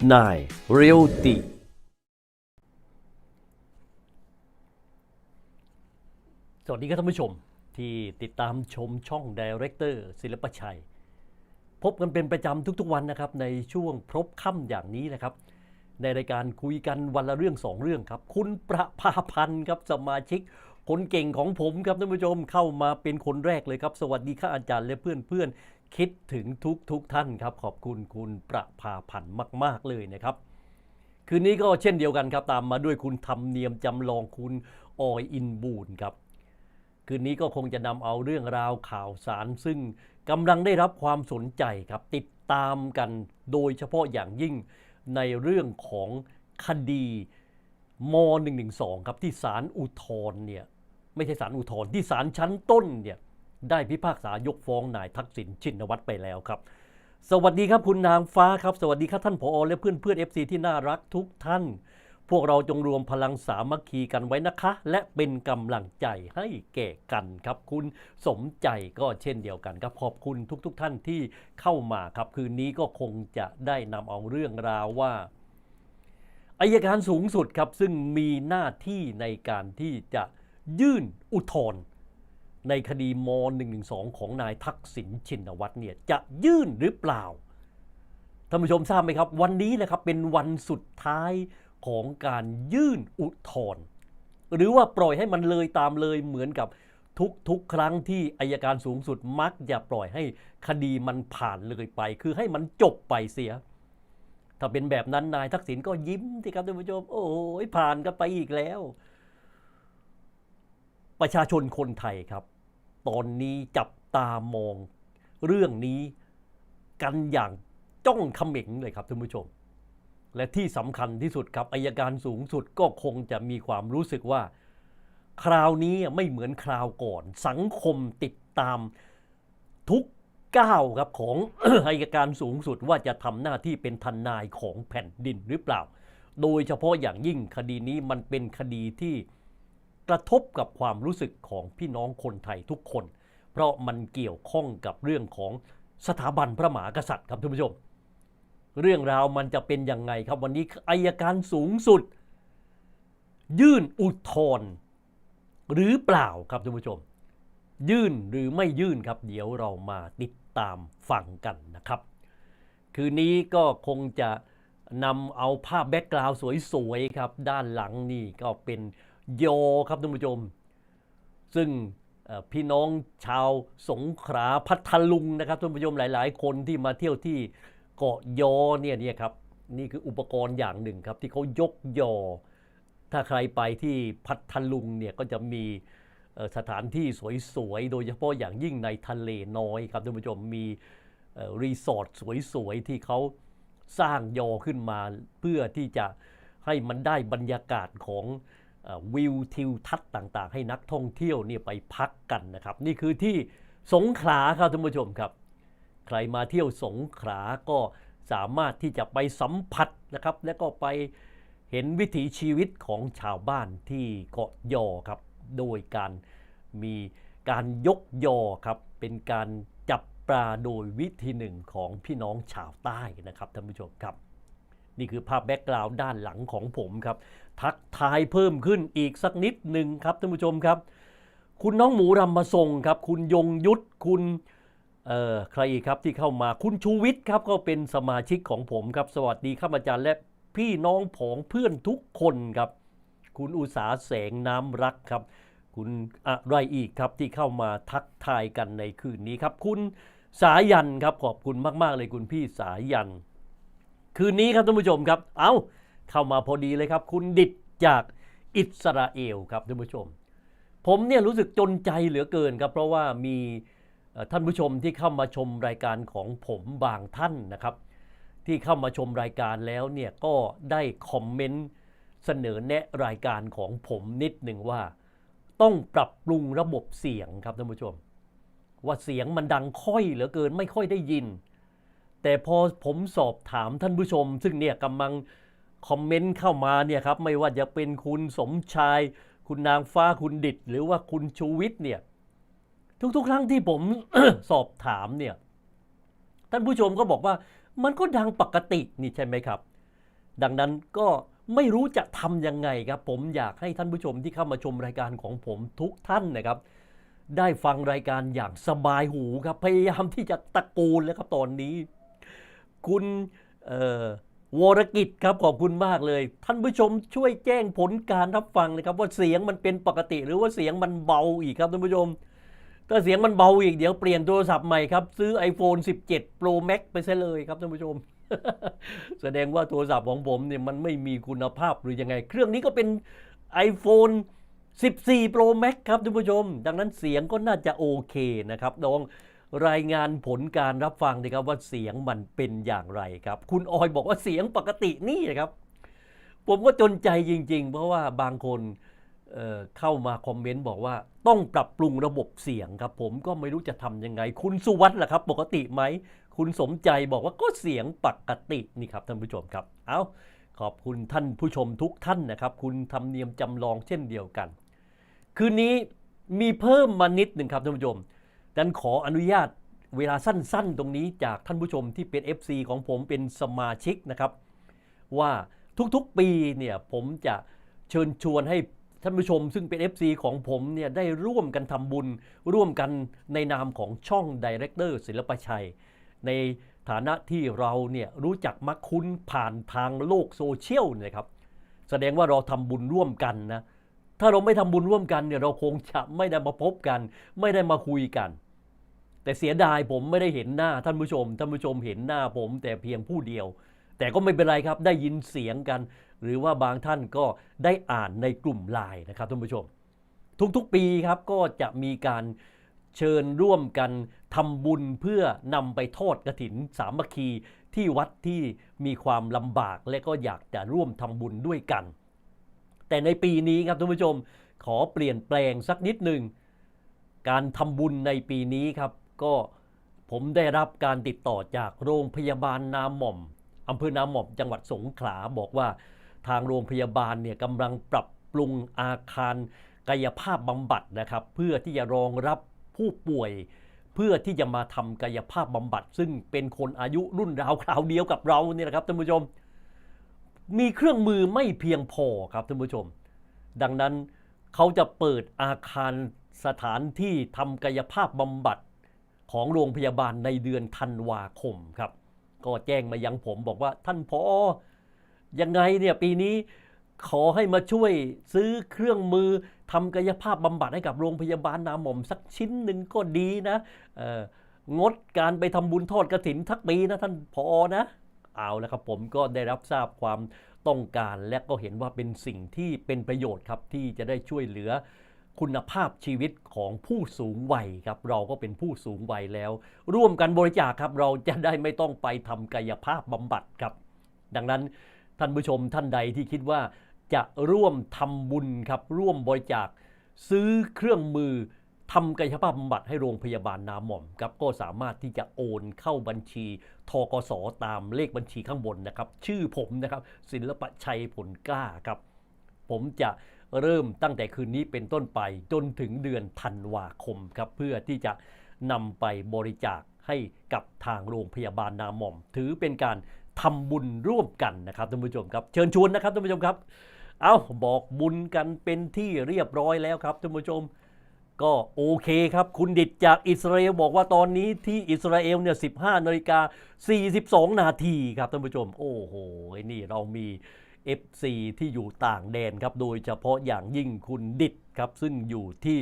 789 Realty สวัสดีครับท่านผู้ชมที่ติดตามชมช่อง Director ศิลปชัย พบกันเป็นประจำทุกๆวันนะครับ ในช่วงพบค่ำอย่างนี้นะครับ ในรายการคุยกันวันละเรื่องสองเรื่องครับ คุณประภาพันธ์ครับสมาชิก คนเก่งของผมครับท่านผู้ชมเข้ามาเป็นคนแรกเลยครับ สวัสดีค่ะอาจารย์และเพื่อนๆ คิดถึงทุกทุกท่านครับ ขอบคุณคุณประภาพันธ์มาก ๆ เลยนะครับ คืนนี้ก็เช่นเดียวกันครับ ตามมาด้วยคุณทำเนียมจำลองคุณออยอินบูนครับ คืนนี้ก็คงจะนำเอาเรื่องราวข่าวสาร ซึ่งกำลังได้รับความสนใจครับ ติดตามกันโดยเฉพาะอย่างยิ่งในเรื่องของคดีม .112 ครับที่ศาลอุทธรณ์เนี่ยไม่ใช่ศาลอุทธรณ์ที่ศาลชั้นต้นเนี่ย ได้พิพากษายกฟ้องนายทักษิณชินวัตรไปแล้วครับ สวัสดีครับคุณนางฟ้าครับ สวัสดีครับท่านผอและเพื่อนเพื่อนเอฟซีที่น่ารักทุกท่าน พวกเราจงรวมพลังสามัคคีกันไว้นะคะ และเป็นกำลังใจให้แก่กันครับ คุณสมใจก็เช่นเดียวกันครับขอบคุณทุก ๆทท่านที่เข้ามาครับ คืนนี้ก็คงจะได้นำเอาเรื่องราวว่าอายการสูงสุดครับซึ่งมีหน้าที่ในการที่จะยื่นอุทธรณ์ ในคดีม .112 ของนายทักษิณชินวัตรเนี่ยจะยื่นหรือเปล่าท่านผู้ชมทราบไหมครับ วันนี้นะครับเป็นวันสุดท้ายของการยื่นอุทธรณ์หรือว่าปล่อยให้มันเลยตามเลยเหมือนกับทุกๆ ครั้งที่อายการสูงสุดมักจะปล่อยให้คดีมันผ่านเลยไป คือให้มันจบไปเสีย ถ้าเป็นแบบนั้นนายทักษิณก็ยิ้มสิครับท่านผู้ชม โอ้ยผ่านกันไปอีกแล้ว ประชาชนคนไทยครับ ตอนนี้จับตามองเรื่องนี้กันอย่างจ้องเขม็งเลยครับท่านผู้ชม และที่สำคัญที่สุดครับอายการสูงสุดก็คงจะมีความรู้สึกว่า คราวนี้ไม่เหมือนคราวก่อน สังคมติดตามทุกก้าวครับของอายการสูงสุดว่าจะทำหน้าที่เป็นทนายของแผ่นดินหรือเปล่า โดยเฉพาะอย่างยิ่งคดีนี้มันเป็นคดีที่ กระทบกับความรู้สึกของพี่น้องคนไทยทุกคน เพราะมันเกี่ยวข้องกับเรื่องของสถาบันพระมหากษัตริย์ครับท่านผู้ชม เรื่องราวมันจะเป็นยังไงครับวันนี้อายการสูงสุด ยื่นอุทธรณ์หรือเปล่าครับท่านผู้ชม ยื่นหรือไม่ยื่นครับ เดี๋ยวเรามาติดตามฟังกันนะครับ คืนนี้ก็คงจะนำเอาภาพแบ็กกราวด์สวยๆครับ ด้านหลังนี่ก็เป็น ยอครับท่านผู้ชม ซึ่งพี่น้องชาวสงขลาพัทลุงนะครับท่านผู้ชมหลาย ๆ คนที่มาเที่ยวที่เกาะยอเนี่ยนี่ครับนี่คืออุปกรณ์อย่างหนึ่งครับที่เขายกยอ ถ้าใครไปที่พัทลุงเนี่ยก็จะมีสถานที่สวย ๆ โดยเฉพาะอย่างยิ่งในทะเลน้อยครับท่านผู้ชมมีรีสอร์ทสวย ๆ ที่เขาสร้างยอขึ้นมาเพื่อที่จะให้มันได้บรรยากาศของ วิวทิวทัศน์ต่างๆ ให้นักท่องเที่ยวเนี่ยไปพักกันนะครับ นี่คือที่สงขลาครับท่านผู้ชมครับ ใครมาเที่ยวสงขลาก็สามารถที่จะไปสัมผัสนะครับ และก็ไปเห็นวิถีชีวิตของชาวบ้านที่เกาะยอครับ โดยการมีการยกยอครับ เป็นการจับปลาโดยวิธีหนึ่งของพี่น้องชาวใต้นะครับท่านผู้ชมครับ นี่คือภาพแบ็กกราวด์ด้านหลังของผมครับ ทักทายเพิ่มขึ้นอีกสักนิดหนึ่งครับท่านผู้ชมครับ คุณน้องหมูรำมาส่งครับ คุณยงยุทธคุณเอ่อใครอีกครับที่เข้ามาคุณชูวิทย์ครับก็เป็นสมาชิกของผมครับ สวัสดีครับอาจารย์และพี่น้องผองเพื่อนทุกคนครับ คุณอุสาแสงน้ำรักครับ คุณอะไรอีกครับที่เข้ามาทักทายกันในคืนนี้ครับ คุณสายันครับขอบคุณมาก ๆ เลยคุณพี่สายัน คืนนี้ครับท่านผู้ชมครับ เอา เข้ามาพอดีเลยครับ คุณดิดจากอิสราเอลครับท่านผู้ชม ผมเนี่ยรู้สึกจนใจเหลือเกินครับ เพราะว่ามีท่านผู้ชมที่เข้ามาชมรายการของผมบางท่านนะครับ ที่เข้ามาชมรายการแล้วเนี่ยก็ได้คอมเมนต์เสนอแนะรายการของผมนิดหนึ่งว่า ต้องปรับปรุงระบบเสียงครับท่านผู้ชม ว่าเสียงมันดังค่อยเหลือเกินไม่ค่อยได้ยิน แต่พอผมสอบถามท่านผู้ชม ซึ่งเนี่ยกำลัง คอมเมนต์เข้ามาเนี่ยครับไม่ว่าจะเป็นคุณสมชาย คุณนางฟ้าคุณดิดหรือว่าคุณชูวิทย์เนี่ยทุกๆ ครั้งที่ผมสอบถามเนี่ยท่านผู้ชมก็บอกว่ามันก็ดังปกตินี่ใช่ไหมครับ ดังนั้นก็ไม่รู้จะทำยังไงครับ ผมอยากให้ท่านผู้ชมที่เข้ามาชมรายการของผมทุกท่านนะครับ ได้ฟังรายการอย่างสบายหูครับ พยายามที่จะตะโกนแล้วครับตอนนี้ คุณ วรกิจครับขอบคุณมากเลย ท่านผู้ชมช่วยแจ้งผลการรับฟังนะครับว่าเสียงมันเป็นปกติ หรือว่าเสียงมันเบาอีกครับท่านผู้ชม ถ้าเสียงมันเบาอีกเดี๋ยวเปลี่ยนโทรศัพท์ใหม่ครับซื้อ iPhone 17 Pro Max ไปซะเลยครับท่านผู้ชม แสดงว่าโทรศัพท์ของผมเนี่ยมันไม่มีคุณภาพหรือยังไง เครื่องนี้ก็เป็น iPhone 14 Pro Max ครับท่านผู้ชม ดังนั้นเสียงก็น่าจะโอเคนะครับลอง รายงานผลการรับฟังนะครับว่าเสียงมันเป็นอย่างไรครับ คุณออยบอกว่าเสียงปกตินี่นะครับ ผมก็จนใจจริง ๆ เพราะว่าบางคนเเข้ามาคอมเมนต์บอกว่าต้องปรับปรุงระบบเสียงครับ ผมก็ไม่รู้จะทำยังไง คุณสุวัสด์ล่ะครับ ปกติไหม คุณสมใจบอกว่าก็เสียงปกตินี่ครับท่านผู้ชมครับ เอาขอบคุณท่านผู้ชมทุกท่านนะครับ คุณทำเนียมจำลองเช่นเดียวกัน คืนนี้มีเพิ่มมานิดหนึ่งครับท่านผู้ชม ดันขออนุญาตเวลาสั้นๆ ตรงนี้จากท่านผู้ชมที่เป็น FC ของผมเป็นสมาชิกนะครับ ว่าทุกๆปีเนี่ยผมจะเชิญชวนให้ท่านผู้ชมซึ่งเป็น FC ของผมเนี่ยได้ร่วมกันทำบุญ ร่วมกันในนามของช่องดีเรคเตอร์ศิลปชัย ในฐานะที่เราเนี่ยรู้จักมักคุ้นผ่านทางโลกโซเชียลเนะครับ แสดงว่าเราทำบุญร่วมกันนะถ้าเราไม่ทำบุญร่วมกันเนี่ยเราคงจะไม่ได้มาพบกัน ไม่ได้มาคุยกัน แต่เสียดายผมไม่ได้เห็นหน้าท่านผู้ชม ท่านผู้ชมเห็นหน้าผมแต่เพียงผู้เดียว แต่ก็ไม่เป็นไรครับได้ยินเสียงกัน หรือว่าบางท่านก็ได้อ่านในกลุ่มไลน์นะครับท่านผู้ชม ทุกๆปีครับก็จะมีการเชิญร่วมกันทำบุญเพื่อนำไปทอดกระถินสามัคคีที่วัดที่มีความลำบากและก็อยากจะร่วมทำบุญด้วยกัน แต่ในปีนี้ครับท่านผู้ชมขอเปลี่ยนแปลงสักนิดหนึ่งการทำบุญในปีนี้ครับ ก็ผมได้รับการติดต่อจากโรงพยาบาลนาหม่อมอำเภอนาหม่อมจังหวัดสงขลาบอกว่าทางโรงพยาบาลเนี่ยกำลังปรับปรุงอาคารกายภาพบำบัดนะครับ เพื่อที่จะรองรับผู้ป่วย เพื่อที่จะมาทำกายภาพบำบัด ซึ่งเป็นคนอายุรุ่นราวคราวเดียวกับเราเนี่ยนะครับท่านผู้ชม มีเครื่องมือไม่เพียงพอครับท่านผู้ชม ดังนั้นเขาจะเปิดอาคารสถานที่ทำกายภาพบำบัด ของโรงพยาบาลในเดือนธันวาคมครับ ก็แจ้งมายังผมบอกว่าท่านพอยังไงเนี่ยปีนี้ขอให้มาช่วยซื้อเครื่องมือทำกายภาพบำบัดให้กับโรงพยาบาลนาหม่อมสักชิ้นหนึ่งก็ดีนะงดการไปทำบุญทอดกระถินทักปีนะท่านพอนะ เอาแล้วครับผมก็ได้รับทราบความต้องการและก็เห็นว่าเป็นสิ่งที่เป็นประโยชน์ครับที่จะได้ช่วยเหลือ คุณภาพชีวิตของผู้สูงวัยครับ เราก็เป็นผู้สูงวัยแล้ว ร่วมกันบริจาคครับ เราจะได้ไม่ต้องไปทำกายภาพบำบัดครับ ดังนั้นท่านผู้ชมท่านใดที่คิดว่าจะร่วมทำบุญครับ ร่วมบริจาค ซื้อเครื่องมือทำกายภาพบำบัดให้โรงพยาบาลนาหม่อมครับก็สามารถที่จะโอนเข้าบัญชีทกสตามเลขบัญชีข้างบนนะครับ ชื่อผมนะครับศิลปชัยผลกล้าครับ ผมจะ เริ่มตั้งแต่คืนนี้เป็นต้นไปจนถึงเดือนธันวาคมครับเพื่อที่จะนำไปบริจาคให้กับทางโรงพยาบาลนาหม่อม ถือเป็นการทำบุญร่วมกันนะครับท่านผู้ชมครับ เชิญชวนนะครับท่านผู้ชมครับ เอาบอกบุญกันเป็นที่เรียบร้อยแล้วครับท่านผู้ชม ก็โอเคครับ คุณดิดจากอิสราเอลบอกว่าตอนนี้ที่อิสราเอลเนี่ย15นาฬิกา42 นาทีครับท่านผู้ชม โอ้โหนี่เรามี FC ที่อยู่ต่างแดนครับ โดยเฉพาะอย่างยิ่งคุณดิดครับ ซึ่งอยู่ที่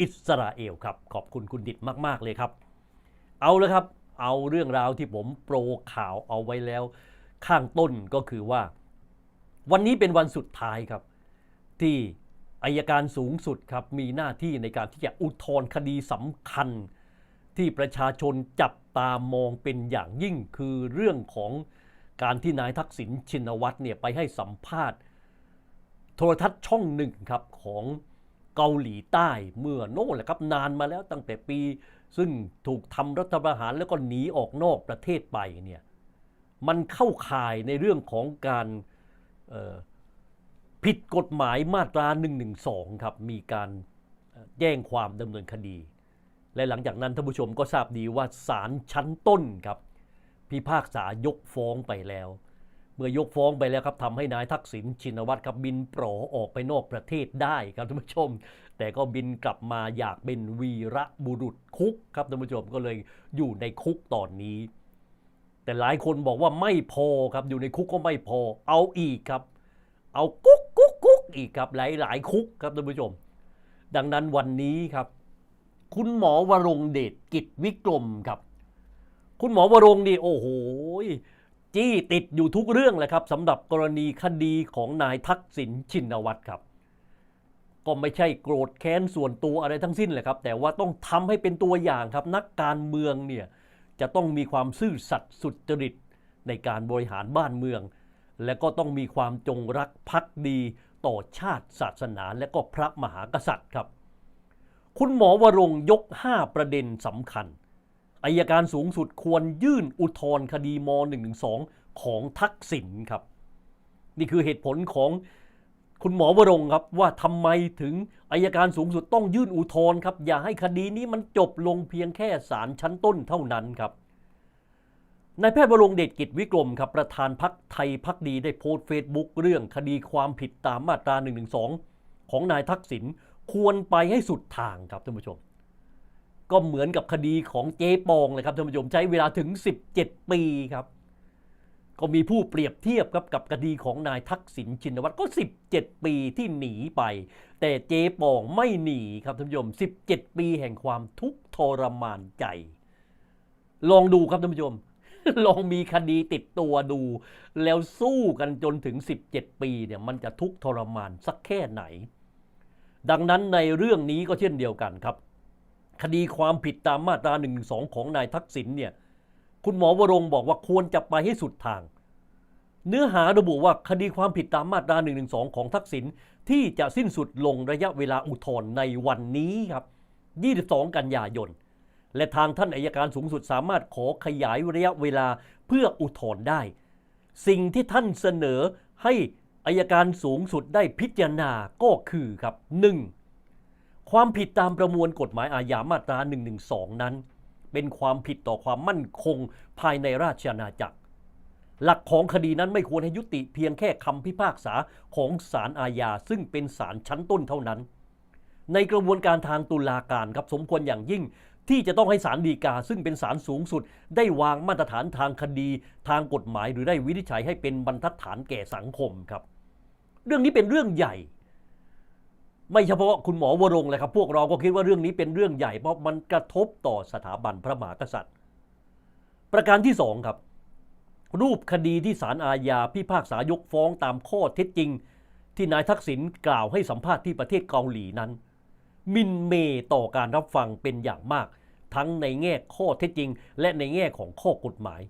อิสราเอลครับ ขอบคุณคุณดิดมาก ๆ เลยครับ เอาเลยครับ เอาเรื่องราวที่ผมโปรข่าวเอาไว้แล้ว ข้างต้นก็คือว่า วันนี้เป็นวันสุดท้ายครับ ที่อายการสูงสุดครับ มีหน้าที่ในการที่จะอุทธรณ์คดีสำคัญ ที่ประชาชนจับตามองเป็นอย่างยิ่งคือเรื่องของ การที่นายทักษิณชินวัตรเนี่ยไปให้สัมภาษณ์ โทรทัศน์ช่องหนึ่งครับของเกาหลีใต้เมื่อโน่นแหละครับนานมาแล้วตั้งแต่ปี ซึ่งถูกทำรัฐประหารแล้วก็หนีออกนอกประเทศไปเนี่ยมันเข้าข่ายในเรื่องของการผิดกฎหมายมาตรา 112 ครับ มีการเอ่งความดำเนินคดี และหลังจากนั้นท่านผู้ชมก็ทราบดีว่าศาลชั้นต้นครับ พิพากษายกฟ้องไปแล้ว เมื่อยกฟ้องไปแล้วครับทำให้นายทักษิณชินวัตรครับบินโปรออกไปนอกประเทศได้ครับท่านผู้ชม แต่ก็บินกลับมาอยากเป็นวีระบุรุษคุกครับท่านผู้ชมก็เลยอยู่ในคุกตอนนี้ แต่หลายคนบอกว่าไม่พอครับอยู่ในคุกก็ไม่พอ เอาอีกครับ เอากุ๊กกุ๊กกุ๊กอีกครับหลายหลายคุกครับท่านผู้ชม ดังนั้นวันนี้ครับ คุณหมอวรงเดชกิจวิกรมครับ คุณหมอวรงนี่โอ้โหจี้ติดอยู่ทุกเรื่องเลยครับสำหรับกรณีคดีของนายทักษิณชินวัตรครับ ก็ไม่ใช่โกรธแค้นส่วนตัวอะไรทั้งสิ้นเลยครับ แต่ว่าต้องทำให้เป็นตัวอย่างครับ นักการเมืองเนี่ยจะต้องมีความซื่อสัตย์สุจริตในการบริหารบ้านเมือง และก็ต้องมีความจงรักภักดีต่อชาติศาสนา และก็พระมหากษัตริย์ครับ คุณหมอวรงยก 5 ประเด็นสำคัญ อายการสูงสุดควรยื่นอุทธรณ์คดีม .112 ของทักษิณครับ นี่คือเหตุผลของคุณหมอวรงค์ครับว่าทำไมถึงอายการสูงสุดต้องยื่นอุทธรณ์ครับ อย่าให้คดีนี้มันจบลงเพียงแค่ศาลชั้นต้นเท่านั้นครับนายแพทย์วรงเดชกิจวิกรมครับประธานพักไทยพักดีได้โพสต์เฟซบุ๊กเรื่องคดีความผิดตามมาตรา112ของนายทักษิณควรไปให้สุดทางครับท่านผู้ชม ก็เหมือนกับคดีของเจ๊ปองเลยครับท่านผู้ชมใช้เวลาถึง 17 ปีครับ ก็มีผู้เปรียบเทียบครับกับคดีของนายทักษิณชินวัตรก็ 17 ปีที่หนีไป แต่เจ๊ปองไม่หนีครับท่านผู้ชม 17 ปีแห่งความทุกข์ทรมานใจ ลองดูครับท่านผู้ชมลองมีคดีติดตัวดู แล้วสู้กันจนถึง 17 ปีเนี่ยมันจะทุกข์ทรมานสักแค่ไหน ดังนั้นในเรื่องนี้ก็เช่นเดียวกันครับ คดีความผิดตามมาตรา1นึของนายทักษิณเนี่ยคุณหมอวรงบอกว่าควรจะไปให้สุดทาง เนื้อหาระบุว่าคดีความผิดตามมาตรา1นึของทักษิณที่จะสิ้นสุดลงระยะเวลาอุทธรณ์ในวันนี้ครับ 22 กันยายน และทางท่านอายการสูงสุดสามารถขอขยายระยะเวลาเพื่ออุทธรณ์ได้ สิ่งที่ท่านเสนอให้อายการสูงสุดได้พิจารณาก็คือครับ 1. ความผิดตามประมวลกฎหมายอาญามาตรา 112 นั้น เป็นความผิดต่อความมั่นคงภายในราชอาณาจักร หลักของคดีนั้นไม่ควรให้ยุติเพียงแค่คำพิพากษาของศาลอาญาซึ่งเป็นศาลชั้นต้นเท่านั้น ในกระบวนการทางตุลาการครับสมควรอย่างยิ่งที่จะต้องให้ศาลฎีกาซึ่งเป็นศาลสูงสุด ได้วางมาตรฐานทางคดี ทางกฎหมายหรือได้วินิจฉัยให้เป็นบรรทัดฐานแก่สังคมครับ เรื่องนี้เป็นเรื่องใหญ่ ไม่เฉพาะคุณหมอวรงเลยครับ พวกเราก็คิดว่าเรื่องนี้เป็นเรื่องใหญ่เพราะมันกระทบต่อสถาบันพระมหากษัตริย์ ประการที่สองครับ รูปคดีที่ศาลอาญาพิพากษายกฟ้องตามข้อเท็จจริง ที่นายทักษิณกล่าวให้สัมภาษณ์ที่ประเทศเกาหลีนั้น มินเมต่อการรับฟังเป็นอย่างมาก ทั้งในแง่ข้อเท็จจริง และในแง่ของข้อกฎหมาย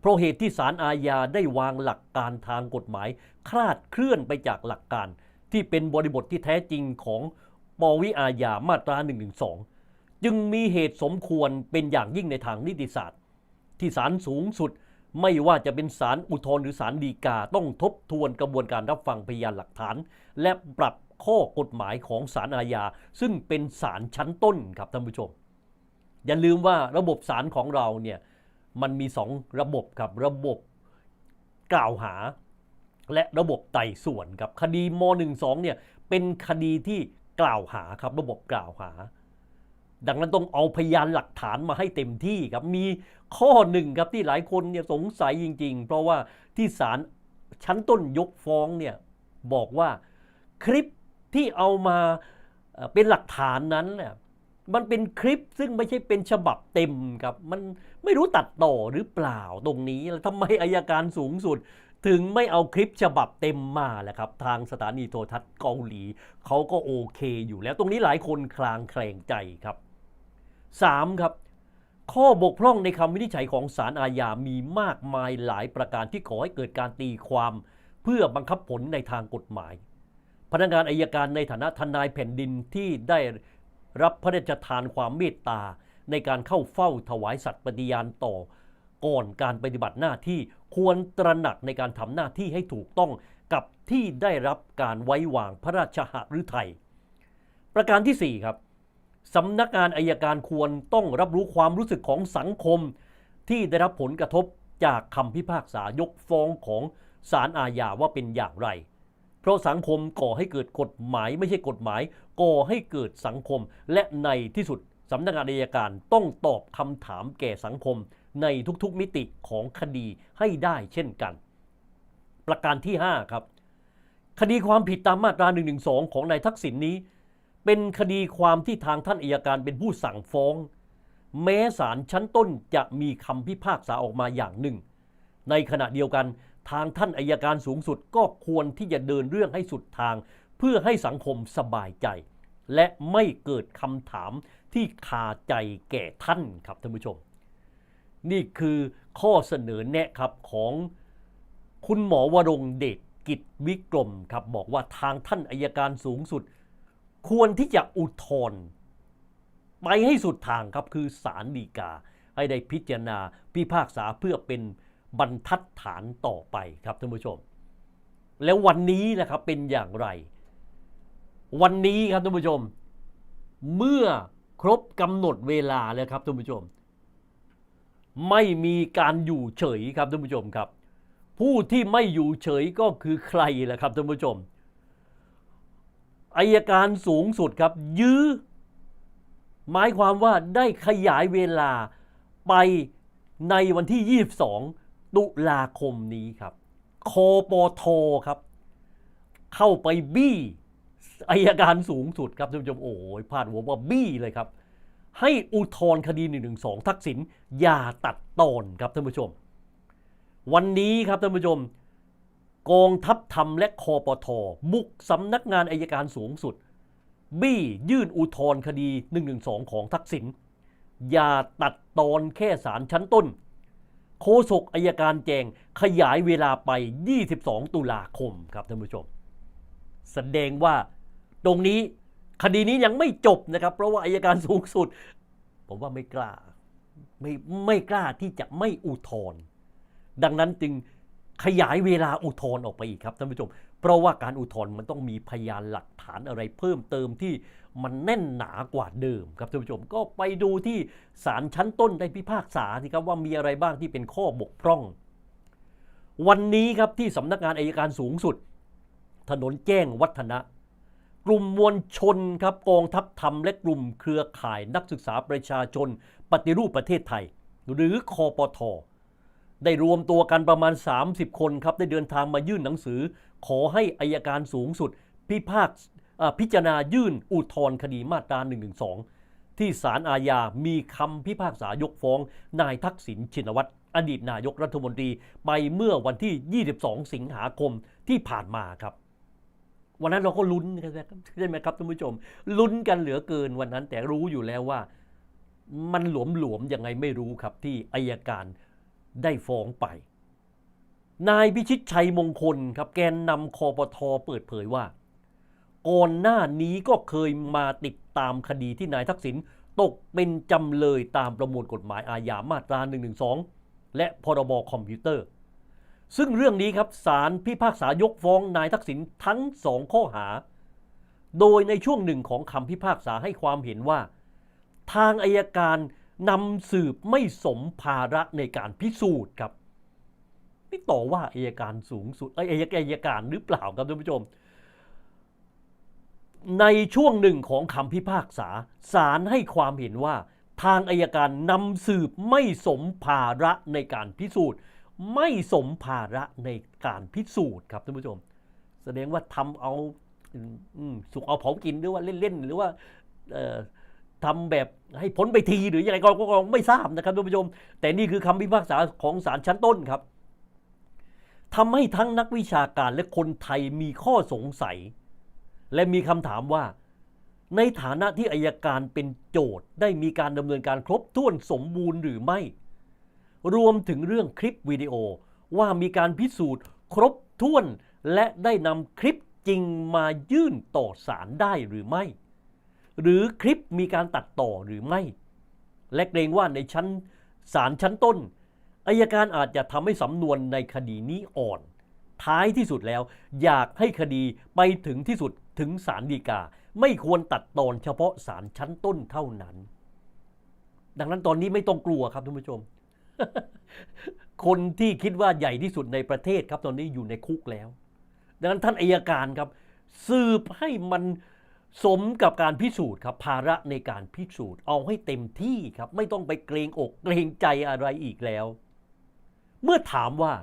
เพราะเหตุที่ศาลอาญาได้วางหลักการทางกฎหมาย คลาดเคลื่อนไปจากหลักการ ที่เป็นบริบทที่แท้จริงของปวิอาญามาตรา1นึจึงมีเหตุสมควรเป็นอย่างยิ่งในทางนิติศาสตร์ ที่ศาลสูงสุดไม่ว่าจะเป็นศาลอุทธรณ์หรือศาลฎีกาต้องทบทวนกระบวนการรับฟังพยานหลักฐาน และปรับข้อกฎหมายของศาลอาญาซึ่งเป็นศาลชั้นต้นครับท่านผู้ชม อย่าลืมว่าระบบศาลของเราเนี่ยมันมีสองระบบครับระบบกล่าวหา และระบบไต่สวนครับคดีม .12 เนี่ยเป็นคดีที่กล่าวหาครับระบบกล่าวหา ดังนั้นต้องเอาพยานหลักฐานมาให้เต็มที่ครับมีข้อหนึ่งครับที่หลายคนเนี่ยสงสัยจริง ๆ เพราะว่าที่ศาลชั้นต้นยกฟ้องเนี่ยบอกว่าคลิปที่เอามาเป็นหลักฐานนั้นเนี่ยมันเป็นคลิปซึ่งไม่ใช่เป็นฉบับเต็มครับ มันไม่รู้ตัดต่อหรือเปล่าตรงนี้แล้วทำไมอายการสูงสุด ถึงไม่เอาคลิปฉบับเต็มมาแหละครับ ทางสถานีโทรทัศน์เกาหลี เขาก็โอเคอยู่แล้วตรงนี้หลายคนคลางแคลงใจครับ 3. ครับ ข้อบกพร่องในคำวินิจฉัยของศาลอาญามีมากมายหลายประการที่ขอให้เกิดการตีความ เพื่อบังคับผลในทางกฎหมาย พนักงานอายการในฐานะทนายแผ่นดินที่ได้รับพระราชทานความเมตตาในการเข้าเฝ้าถวายสัตย์ปฏิญาณต่อก่อนการปฏิบัติหน้าที่ ควรตระหนักในการทำหน้าที่ให้ถูกต้องกับที่ได้รับการไว้วางพระราชหฤทัยประการที่ 4 ครับสำนักงานอายการควรต้องรับรู้ความรู้สึกของสังคม ที่ได้รับผลกระทบจากคำพิพากษายกฟ้องของศาลอาญาว่าเป็นอย่างไร เพราะสังคมก่อให้เกิดกฎหมายไม่ใช่กฎหมาย ก่อให้เกิดสังคม และในที่สุดสำนักงานอายการต้องตอบคำถามแก่สังคม ในทุกๆมิติของคดีให้ได้เช่นกัน ประการที่ 5 ครับ คดีความผิดตามมาตรา1นึของนายทักษิณนนี้ เป็นคดีความที่ทางท่านอายการเป็นผู้สั่งฟ้อง แม้ศาลชั้นต้นจะมีคำพิพากษาออกมาอย่างหนึ่ง ในขณะเดียวกันทางท่านอายการสูงสุดก็ควรที่จะเดินเรื่องให้สุดทาง เพื่อให้สังคมสบายใจ และไม่เกิดคำถามที่คาใจแก่ท่านครับท่านผู้ชม นี่คือข้อเสนอแนะครับของคุณหมอวรงเดชกิจวิกรมครับบอกว่าทางท่านอายการสูงสุด ควรที่จะอุทธรณ์ไปให้สุดทางครับคือศาลฎีกา ให้ได้พิจารณาพิพากษาเพื่อเป็นบรรทัดฐานต่อไปครับท่านผู้ชม แล้ววันนี้นะครับเป็นอย่างไร วันนี้ครับท่านผู้ชม เมื่อครบกำหนดเวลาแล้วครับท่านผู้ชม ไม่มีการอยู่เฉยครับท่านผู้ชมครับ ผู้ที่ไม่อยู่เฉยก็คือใครล่ะครับท่านผู้ชมอายการสูงสุดครับ ยื้อ หมายความว่าได้ขยายเวลาไปในวันที่ 22 ตุลาคมนี้ครับคอปทครับ เข้าไปบี้อายการสูงสุดครับท่านผู้ชมโอ้ยพาดหัวว่าบี้เลยครับ ให้อุทธรณ์คดี 112 ทักษิณอย่าตัดตอนครับท่านผู้ชม วันนี้ครับท่านผู้ชม กองทัพธรรมและคอปทอบุกสำนักงานอายการสูงสุด บี้ยื่นอุทธรณ์คดี 112 ของทักษิณอย่าตัดตอนแค่ศาลชั้นต้นโฆษกอายการแจงขยายเวลาไป 22 ตุลาคมครับท่านผู้ชม แสดงว่าตรงนี้ คดีนี้ยังไม่จบนะครับ เพราะว่าอายการสูงสุด ผมว่าไม่กล้า ไม่ไม่กล้าที่จะไม่อุทธรณ์ดังนั้นจึงขยายเวลาอุทธรณ์ออกไปอีกครับท่านผู้ชม เพราะว่าการอุทธรณ์มันต้องมีพยานหลักฐานอะไรเพิ่มเติมที่มันแน่นหนากว่าเดิมครับท่านผู้ชมก็ไปดูที่ศาลชั้นต้นได้พิพากษาสิครับว่ามีอะไรบ้างที่เป็นข้อบกพร่อง วันนี้ครับที่สำนักงานอายการสูงสุด ถนนแจ้งวัฒนะ กลุ่มมวลชนครับกองทัพธรรมและกลุ่มเครือข่ายนักศึกษาประชาชน ปฏิรูปประเทศไทย หรือคอปทอได้รวมตัวกันประมาณ 30 คนครับ ได้เดินทางมายื่นหนังสือ ขอให้อายการสูงสุด พิพากษาพิจารณายื่นอุทธรณ์คดีมาตรา112ที่ศาลอาญามีคำพิพากษายกฟ้อง นายทักษิณชินวัตรอดีตนายกรัฐมนตรี ไปเมื่อวันที่ 22 สิงหาคมที่ผ่านมาครับ วันนั้นเราก็ลุ้นกันใช่ไหมครับท่านผู้ชม ลุ้นกันเหลือเกินวันนั้น แต่รู้อยู่แล้วว่า มันหลวมๆยังไงไม่รู้ครับ ที่อายการได้ฟ้องไป นายพิชิตชัยมงคลครับแกนนำคอปทเปิดเผยว่า ก่อนหน้านี้ก็เคยมาติดตามคดีที่นายทักษิณตกเป็นจำเลยตามประมวลกฎหมายอาญามาตรา 112 และพรบคอมพิวเตอร์ ซึ่งเรื่องนี้ครับศาลพิพากษายกฟ้องนายทักษิณทั้งสองข้อหา โดยในช่วงหนึ่งของคำพิพากษาให้ความเห็นว่า ทางอายการนำสืบไม่สมภาระในการพิสูจน์ครับนี่ต่อว่าอายการสูงสุดเอ้ยอายอายการหรือเปล่าครับท่านผู้ชม ในช่วงหนึ่งของคำพิพากษาศาลให้ความเห็นว่า ทางอายการนำสืบไม่สมภาระในการพิสูจน์ ไม่สมภาระในการพิสูจน์ครับท่านผู้ชม แสดงว่าทำเอาสุกเอาเผากินหรือว่าเล่นๆหรือว่าเอ่อทำแบบให้พ้นไปทีหรือยังไงก็ก็ก็ไม่ทราบนะครับท่านผู้ชม แต่นี่คือคำพิพากษาของศาลชั้นต้นครับทำให้ทั้งนักวิชาการและคนไทยมีข้อสงสัย และมีคำถามว่า ในฐานะที่อายการเป็นโจทย์ได้มีการดำเนินการครบถ้วนสมบูรณ์หรือไม่ รวมถึงเรื่องคลิปวิดีโอ ว่ามีการพิสูจน์ครบถ้วน และได้นำคลิปจริงมายื่นต่อศาลได้หรือไม่ หรือคลิปมีการตัดต่อหรือไม่ และเกรงว่าในชั้นศาลชั้นต้นอายการอาจจะทำให้สำนวนในคดีนี้อ่อน ท้ายที่สุดแล้ว อยากให้คดีไปถึงที่สุดถึงศาลฎีกา ไม่ควรตัดตอนเฉพาะศาลชั้นต้นเท่านั้น ดังนั้นตอนนี้ไม่ต้องกลัวครับท่านผู้ชม คนที่คิดว่าใหญ่ที่สุดในประเทศครับตอนนี้อยู่ในคุกแล้ว ดังนั้นท่านอายการครับ สืบให้มันสมกับการพิสูจน์ครับภาระในการพิสูจน์ เอาให้เต็มที่ครับ ไม่ต้องไปเกรงอกเกรงใจอะไรอีกแล้ว เมื่อถามว่า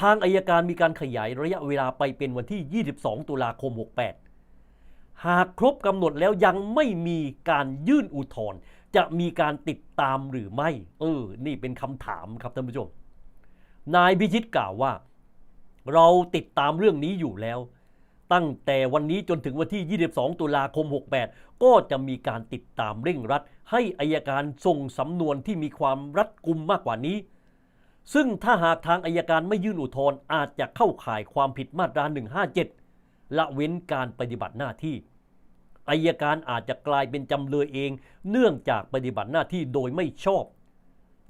ทางอายการมีการขยายระยะเวลาไปเป็นวันที่ 22 ตุลาคม 68 หากครบกำหนดแล้วยังไม่มีการยื่นอุทธรณ์ จะมีการติดตามหรือไม่ เออ นี่เป็นคำถามครับท่านผู้ชม นายพิชิตกล่าวว่า เราติดตามเรื่องนี้อยู่แล้ว ตั้งแต่วันนี้จนถึงวันที่ 22 ตุลาคม 68 ก็จะมีการติดตามเร่งรัด ให้อายการส่งสำนวนที่มีความรัดกุมมากกว่านี้ ซึ่งถ้าหากทางอายการไม่ยื่นอุทธรณ์อาจจะเข้าข่ายความผิดมาตรา 157 ละเว้นการปฏิบัติหน้าที่ อายการอาจจะกลายเป็นจำเลยเอง เนื่องจากปฏิบัติหน้าที่โดยไม่ชอบ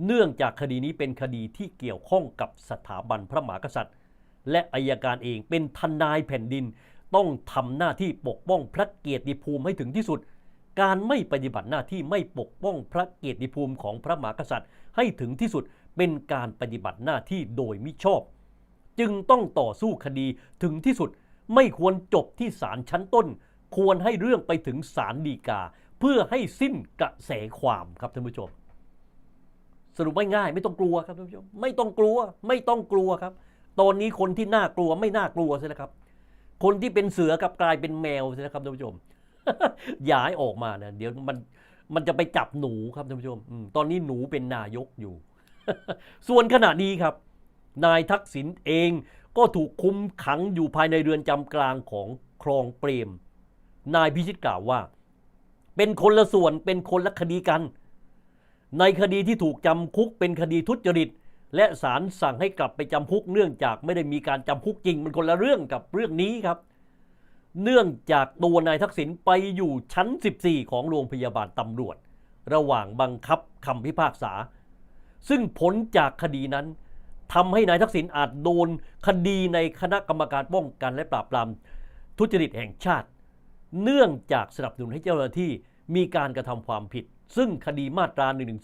เนื่องจากคดีนี้เป็นคดีที่เกี่ยวข้องกับสถาบันพระมหากษัตริย์ และอายการเองเป็นทนายแผ่นดิน ต้องทำหน้าที่ปกป้องพระเกียรติภูมิให้ถึงที่สุด การไม่ปฏิบัติหน้าที่ไม่ปกป้องพระเกียรติภูมิของพระมหากษัตริย์ ให้ถึงที่สุดเป็นการปฏิบัติหน้าที่โดยมิชอบ จึงต้องต่อสู้คดีถึงที่สุดไม่ควรจบที่ศาลชั้นต้น ควรให้เรื่องไปถึงศาลฎีกา เพื่อให้สิ้นกระแสความครับท่านผู้ชม สรุปไม่ง่ายไม่ต้องกลัวครับท่านผู้ชมไม่ต้องกลัว ไม่ต้องกลัวครับ ตอนนี้คนที่น่ากลัวไม่น่ากลัวใช่ไหมครับ คนที่เป็นเสือกับกลายเป็นแมวใช่ไหมครับท่านผู้ชมย่าให้ออกมานะเดี๋ยวมันมันจะไปจับหนูครับท่านผู้ชมตอนนี้หนูเป็นนายกอยู่ ส่วนขณะนี้ครับ นายทักษิณเองก็ถูกคุมขังอยู่ภายในเรือนจำกลางของคลองเปรม นายพิชิตกล่าวว่า เป็นคนละส่วนเป็นคนละคดีกัน ในคดีที่ถูกจำคุกเป็นคดีทุจริต และศาลสั่งให้กลับไปจำคุก เนื่องจากไม่ได้มีการจำคุกจริง มันคนละเรื่องกับเรื่องนี้ครับ เนื่องจากตัวนายทักษิณไปอยู่ชั้น 14 ของโรงพยาบาลตำรวจ ระหว่างบังคับคำพิพากษา ซึ่งผลจากคดีนั้นทำให้นายทักษิณอาจโดนคดีในคณะกรรมการป้องกันและปราบปรามทุจริตแห่งชาติ เนื่องจากสนับสนุนให้เจ้าหน้าที่มีการกระทำความผิด ซึ่งคดีมาตรา1นึ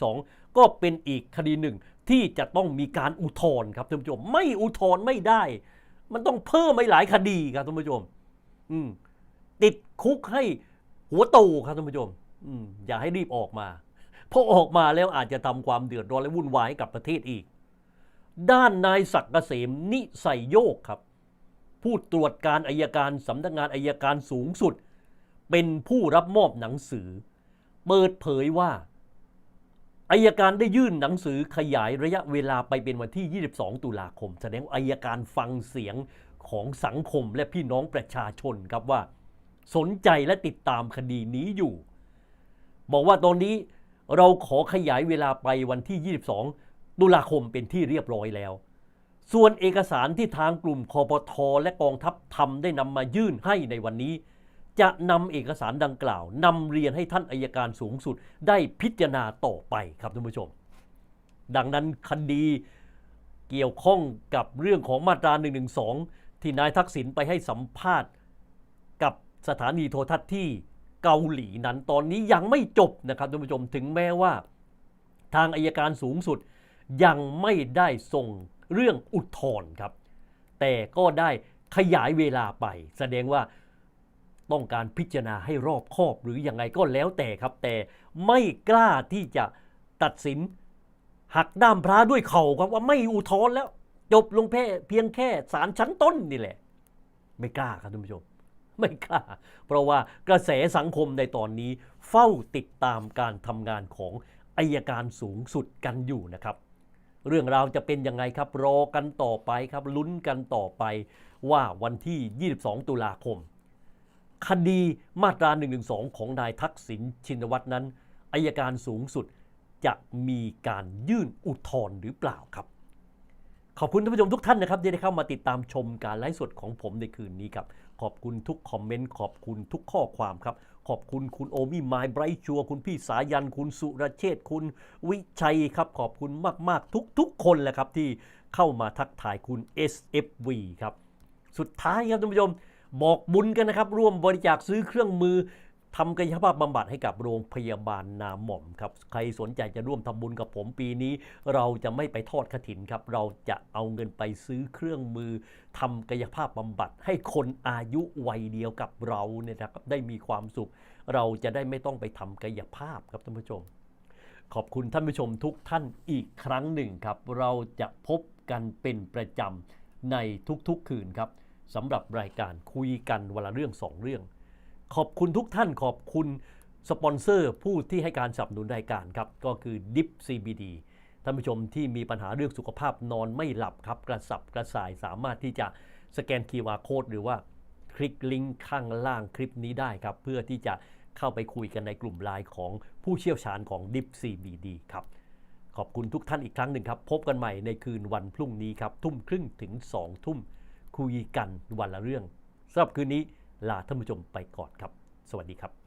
ก็เป็นอีกคดีหนึ่งที่จะต้องมีการอุทธรณ์ครับท่านผู้ชม ไม่อุทธรณ์ไม่ได้ มันต้องเพิ่มไปหลายคดีครับท่านผู้ชม อืมติดคุกให้หัวโตครับท่านผู้ชม อืมอย่าให้รีบออกมาเพราะออกมาแล้วอาจจะทำความเดือดร้อนและวุ่นวายให้กับประเทศอีก ด้านนายศักดิ์เกษมนิสัยโยกครับ ผู้ตรวจการอายการสำนักงานอายการสูงสุด เป็นผู้รับมอบหนังสือ เปิดเผยว่าอายการได้ยื่นหนังสือขยายระยะเวลาไปเป็นวันที่ 22 ตุลาคม แสดงอายการฟังเสียงของสังคมและพี่น้องประชาชนครับว่า สนใจและติดตามคดีนี้อยู่ บอกว่าตอนนี้เราขอขยายเวลาไปวันที่ 22 ตุลาคมเป็นที่เรียบร้อยแล้ว ส่วนเอกสารที่ทางกลุ่มคอปทและกองทัพทำได้นำมายื่นให้ในวันนี้ จะนำเอกสารดังกล่าวนำเรียนให้ท่านอายการสูงสุด ได้พิจารณาต่อไปครับท่านผู้ชม ดังนั้นคดีเกี่ยวข้องกับเรื่องของมาตรา1นึที่นายทักษิณไปให้สัมภาษณ์ กับสถานีโทรทัศน์ที่เกาหลีนั้นตอนนี้ยังไม่จบนะครับท่านผู้ชมถึงแม้ว่า ทางอายการสูงสุดยังไม่ได้ส่งเรื่องอุทธรณ์ครับ แต่ก็ได้ขยายเวลาไป แสดงว่า ต้องการพิจารณาให้รอบคอบหรืออยังไงก็แล้วแต่ครับ แต่ไม่กล้าที่จะตัดสินหักด้ามพระด้วยเข่าครับว่าไม่อุทธรณ์แล้ว จบลงแค่เพียงแค่ศาลชั้นต้นนี่แหละ ไม่กล้าครับท่านผู้ชม ไม่กล้า เพราะว่ากระแสสังคมในตอนนี้ เฝ้าติดตามการทำงานของอายการสูงสุดกันอยู่นะครับ เรื่องราวจะเป็นยังไงครับ รอกันต่อไปครับลุ้นกันต่อไปว่าวันที่ 22 ตุลาคม คดีมาตรา112ของนายทักษิณชินวัตรนั้นอายการสูงสุดจะมีการยื่นอุทธรณ์หรือเปล่าครับ ขอบคุณท่านผู้ชมทุกท่านนะครับที่ได้เข้ามาติดตามชมการไลฟ์สดของผมในคืนนี้ครับ ขอบคุณทุกคอมเมนต์ขอบคุณทุกข้อความครับ ขอบคุณคุณโอมี่ไมล์ไบรท์ชัวคุณพี่สายัน คุณสุรเชษคุณวิชัยครับ ขอบคุณมาก ๆ ทุก ๆ คนแหละครับที่เข้ามาทักทายคุณ SFV ครับ สุดท้ายครับท่านผู้ชม บอกบุญกันนะครับ ร่วมบริจาคซื้อเครื่องมือทำกายภาพบำบัดให้กับโรงพยาบาลนาหม่อมครับ ใครสนใจจะร่วมทำบุญกับผมปีนี้ เราจะไม่ไปทอดกระถินครับ เราจะเอาเงินไปซื้อเครื่องมือทำกายภาพบำบัด ให้คนอายุวัยเดียวกับเราเนี่ยนะครับได้มีความสุข เราจะได้ไม่ต้องไปทำกายภาพครับท่านผู้ชม ขอบคุณท่านผู้ชมทุกท่านอีกครั้งหนึ่งครับ เราจะพบกันเป็นประจำในทุกๆคืนครับ สำหรับรายการคุยกันวันละเรื่องสองเรื่อง ขอบคุณทุกท่านขอบคุณสปอนเซอร์ผู้ที่ให้การสนับสนุนรายการครับ ก็คือ Dip CBD ท่านผู้ชมที่มีปัญหาเรื่องสุขภาพนอนไม่หลับครับ กระสับกระส่ายสามารถที่จะสแกน QR Code หรือว่าคลิกลิงก์ข้างล่างคลิปนี้ได้ครับ เพื่อที่จะเข้าไปคุยกันในกลุ่มไลน์ของผู้เชี่ยวชาญของ Dip CBD ครับ ขอบคุณทุกท่านอีกครั้งหนึ่งครับ พบกันใหม่ในคืนวันพรุ่งนี้ครับ ทุ่มครึ่งถึง 2 ทุ่ม คุยกันวันละเรื่องสำหรับคืนนี้ลาท่านผู้ชมไปก่อนครับ สวัสดีครับ